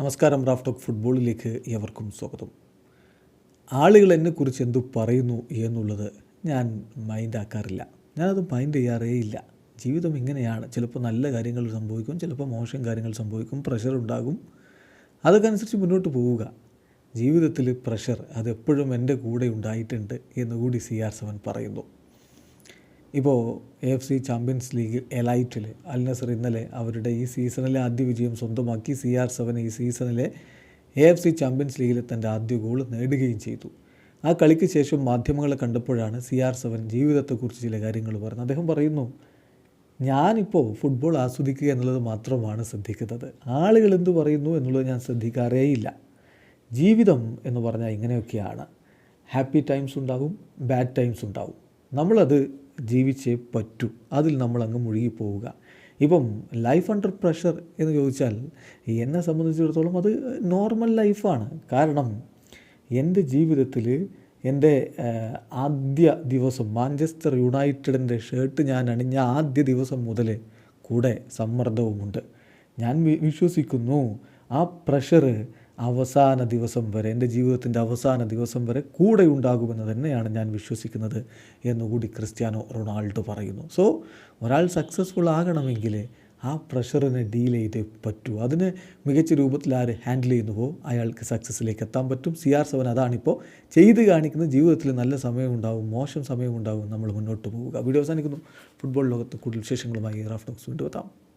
നമസ്കാരം Raf talk ഫുട്ബോളിലേക്ക് ഏവർക്കും സ്വാഗതം. ആളുകൾ എന്നെക്കുറിച്ച് എന്തു പറയുന്നു എന്നുള്ളത് ഞാൻ മൈൻഡാക്കാറില്ല ഞാനത് മൈൻഡ് ചെയ്യാറേ ഇല്ല. ജീവിതം ഇങ്ങനെയാണ്. ചിലപ്പോൾ നല്ല കാര്യങ്ങൾ സംഭവിക്കും ചിലപ്പോൾ മോശം കാര്യങ്ങൾ സംഭവിക്കും പ്രഷർ ഉണ്ടാകും. അതൊക്കെ മുന്നോട്ട് പോവുക. ജീവിതത്തിൽ പ്രഷർ അതെപ്പോഴും എന്റെ കൂടെ ഉണ്ടായിട്ടുണ്ട് എന്നുകൂടി സി ആർ സെവൻ പറയുന്നു. ഇപ്പോൾ A F C champions league എലൈറ്റിൽ Al Nassr ഇന്നലെ അവരുടെ ഈ സീസണിലെ ആദ്യ വിജയം സ്വന്തമാക്കി സി ആർ സെവൻ ഈ സീസണിലെ എ എഫ് സി ചാമ്പ്യൻസ് ലീഗിലെ തന്റെ ആദ്യ ഗോൾ നേടുകയും ചെയ്തു. ആ കളിക്ക് ശേഷം മാധ്യമങ്ങളെ കണ്ടപ്പോഴാണ് സി ആർ സെവൻ ജീവിതത്തെക്കുറിച്ച് ചില കാര്യങ്ങൾ പറഞ്ഞത്. അദ്ദേഹം പറയുന്നു ഞാനിപ്പോൾ ഫുട്ബോൾ ആസ്വദിക്കുക എന്നുള്ളത് മാത്രമാണ് ശ്രദ്ധിക്കുന്നത്. ആളുകൾ എന്തു പറയുന്നു എന്നുള്ളത് ഞാൻ ശ്രദ്ധിക്കാറേയില്ല. ജീവിതം എന്ന് പറഞ്ഞാൽ ഇങ്ങനെയൊക്കെയാണ്. ഹാപ്പി ടൈംസ് ഉണ്ടാകും ബാഡ് ടൈംസ് ഉണ്ടാകും നമ്മളത് ജീവിച്ചേ പറ്റൂ. അതിൽ നമ്മൾ അങ്ങ് മുഴുകിപ്പോവുക. ഇപ്പം ലൈഫ് അണ്ടർ പ്രഷർ എന്ന് ചോദിച്ചാൽ എന്നെ സംബന്ധിച്ചിടത്തോളം അത് നോർമൽ ലൈഫാണ് കാരണം എന്റെ ജീവിതത്തിൽ എന്റെ ആദ്യ ദിവസം മാഞ്ചസ്റ്റർ യുണൈറ്റഡിന്റെ ഷർട്ട് ഞാൻ അണിഞ്ഞ ആദ്യ ദിവസം മുതൽ കൂടെ സമ്മർദ്ദവുമുണ്ട്. ഞാൻ വിശ്വസിക്കുന്നു ആ പ്രഷർ അവസാന ദിവസം വരെ എന്റെ ജീവിതത്തിന്റെ അവസാന ദിവസം വരെ കൂടെ ഉണ്ടാകുമെന്ന് തന്നെയാണ് ഞാൻ വിശ്വസിക്കുന്നത് എന്നുകൂടി ക്രിസ്ത്യാനോ റൊണാൾഡോ പറയുന്നു. സോ ഒരാൾ സക്സസ്ഫുൾ ആകണമെങ്കിൽ ആ പ്രഷറിനെ ഡീൽ ചെയ്തേ പറ്റൂ. അതിന് മികച്ച രൂപത്തിൽ ആര് ഹാൻഡിൽ ചെയ്യുന്നുവോ? അയാൾക്ക് സക്സസ്സിലേക്ക് എത്താൻ പറ്റും. സി ആർ സെവൻ അതാണിപ്പോൾ ചെയ്ത് കാണിക്കുന്ന ജീവിതത്തിൽ നല്ല സമയമുണ്ടാവും മോശം സമയമുണ്ടാവും. നമ്മൾ മുന്നോട്ട് പോവുക. വീഡിയോ അവസാനിക്കുന്നു. ഫുട്ബോൾ ലോകത്ത് കൂടുതൽ വിശേഷങ്ങളുമായി റാഫ് ടോക്സ് വീണ്ടും എത്താം.